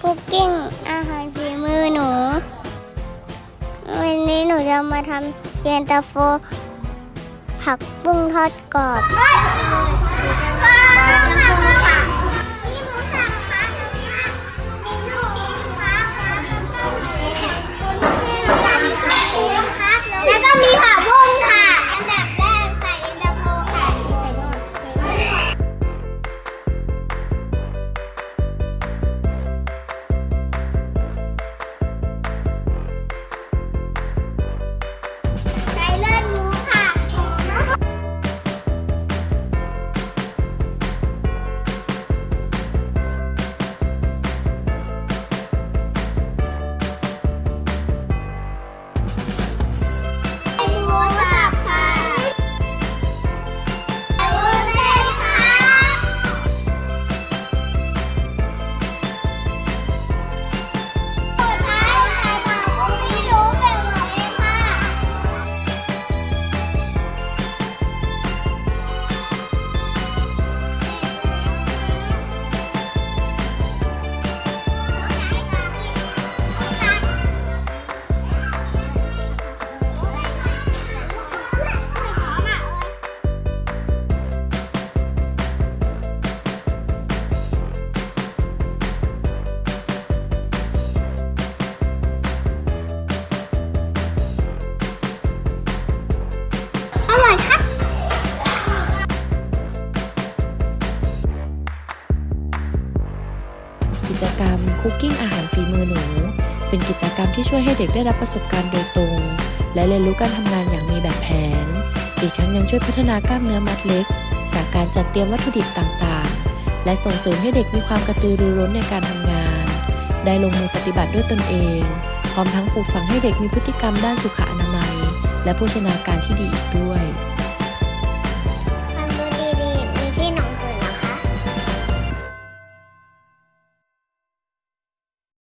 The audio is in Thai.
คุกกิ้งอาหารฝีมือหนู วันนี้หนูจะมาทำเย็นตาโฟ ผักบุ้งทอดกรอบ กิจกรรมคุกกิ้งอาหารฝีมือหนู เป็นกิจกรรมที่ช่วยให้เด็กได้รับประสบการณ์โดยตรง และเรียนรู้การทำงานอย่างมีแบบแผน อีกทั้งยังช่วยพัฒนากล้ามเนื้อมัดเล็ก จากการจัดเตรียมวัตถุดิบต่างๆ และส่งเสริมให้เด็กมีความกระตือรือร้นในการทำงาน ได้ลงมือปฏิบัติด้วยตนเอง พร้อมทั้งปลูกฝังให้เด็กมีพฤติกรรมด้านสุขอนามัย และโภชนาการที่ดีอีกด้วย